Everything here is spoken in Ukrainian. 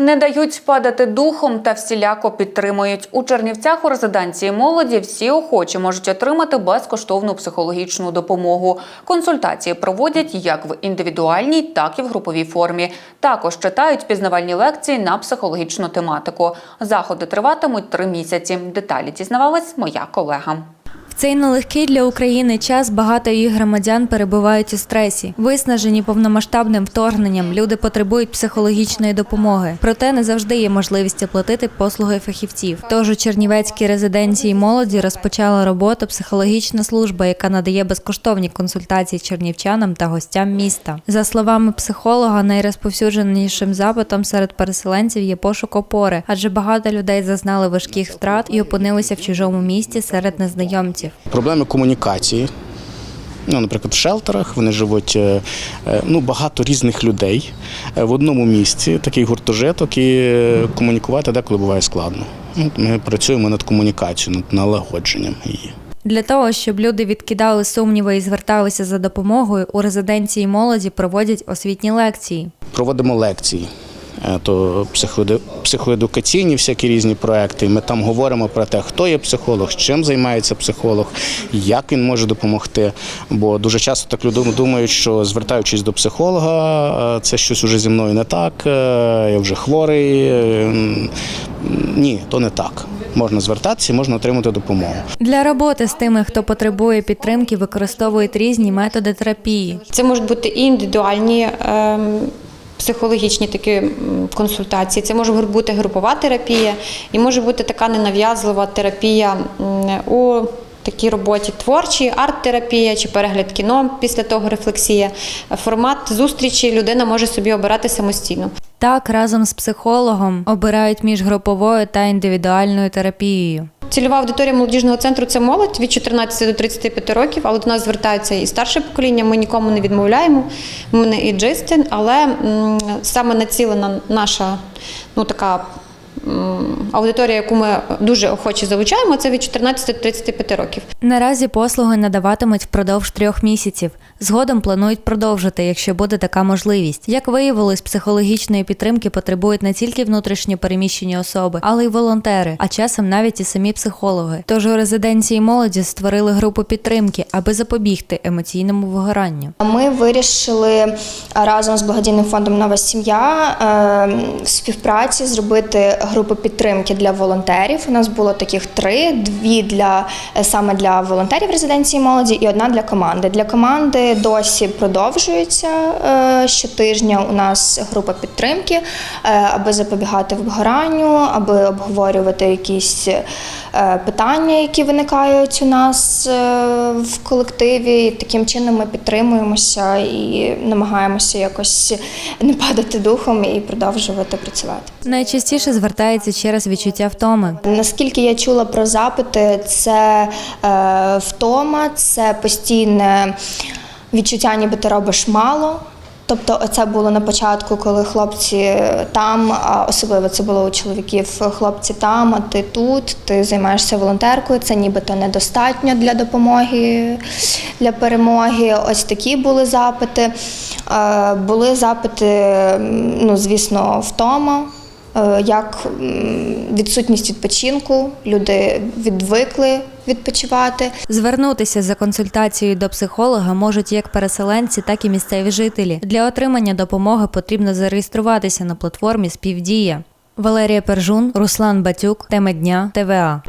Не дають спадати духом та всіляко підтримують. У Чернівцях у резиденції молоді всі охочі можуть отримати безкоштовну психологічну допомогу. Консультації проводять як в індивідуальній, так і в груповій формі. Також читають пізнавальні лекції на психологічну тематику. Заходи триватимуть три місяці. Деталі дізнавалась моя колега. Цей нелегкий для України час багато їх громадян перебувають у стресі. Виснажені повномасштабним вторгненням, люди потребують психологічної допомоги. Проте не завжди є можливість оплатити послуги фахівців. Тож у Чернівецькій резиденції молоді розпочала роботу психологічна служба, яка надає безкоштовні консультації чернівчанам та гостям міста. За словами психолога, найрозповсюдженішим запитом серед переселенців є пошук опори, адже багато людей зазнали важких втрат і опинилися в чужому місті серед незнайомців. Проблеми комунікації. Ну, наприклад, в шелтерах вони живуть е, е, ну, багато різних людей е, в одному місці, такий гуртожиток, і комунікувати деколи буває складно. Ну, Ми працюємо над комунікацією, над налагодженням її. Для того, щоб люди відкидали сумніви і зверталися за допомогою, у резиденції молоді проводять освітні лекції. Проводимо лекції. Е, То психоеду- психоедукаційні всякі різні проекти. Ми там говоримо про те, хто є психолог, чим займається психолог, як він може допомогти. Бо дуже часто так люди думають, що звертаючись до психолога, е, це щось уже зі мною не так, е, я вже хворий. Е, Ні, то не так. Можна звертатися, можна отримати допомогу. Для роботи з тими, хто потребує підтримки, використовують різні методи терапії. Це можуть бути і індивідуальні ем, психологічні такі консультації. Це може бути групова терапія, і може бути така ненав'язлива терапія у такій роботі творчій, арт-терапія чи перегляд кіно після того рефлексія. Формат зустрічі людина може собі обирати самостійно. Так, разом з психологом обирають між груповою та індивідуальною терапією. Цільова аудиторія молодіжного центру це молодь від 14 до 35 років, але до нас звертаються і старше покоління. Ми нікому не відмовляємо. Ми не і джистин, але саме націлена наша ну така. Аудиторія, яку ми дуже охоче залучаємо, це від 14 до 35 років. Наразі послуги надаватимуть впродовж трьох місяців. Згодом планують продовжити, якщо буде така можливість. Як виявилось, психологічної підтримки потребують не тільки внутрішньо переміщені особи, але й волонтери, а часом навіть і самі психологи. Тож у резиденції молоді створили групу підтримки, аби запобігти емоційному вигоранню. Ми вирішили разом з благодійним фондом Нова сім'я е, в співпраці зробити групу підтримки для волонтерів. У нас було таких три: дві для е, саме для волонтерів резиденції молоді і одна для команди. Для команди досі продовжується е, щотижня. У нас група підтримки, е, аби запобігати вигоранню, аби обговорювати якісь питання, які виникають у нас в колективі. Таким чином ми підтримуємося і намагаємося якось не падати духом і продовжувати працювати. Найчастіше звертається через відчуття втоми. Наскільки я чула про запити, це е, втома, це постійне відчуття, ніби ти робиш мало. Тобто, це було на початку, коли хлопці там, а особливо це було у чоловіків. Хлопці там, а ти тут, ти займаєшся волонтеркою. Це нібито недостатньо для допомоги, для перемоги. Ось такі були запити. Е, Були запити, ну звісно, втома. Е, як відсутність відпочинку, люди відвикли відпочивати. Звернутися за консультацією до психолога можуть як переселенці, так і місцеві жителі. Для отримання допомоги потрібно зареєструватися на платформі Співдія. Валерія Пержун, Руслан Батюк, теми дня, ТВА.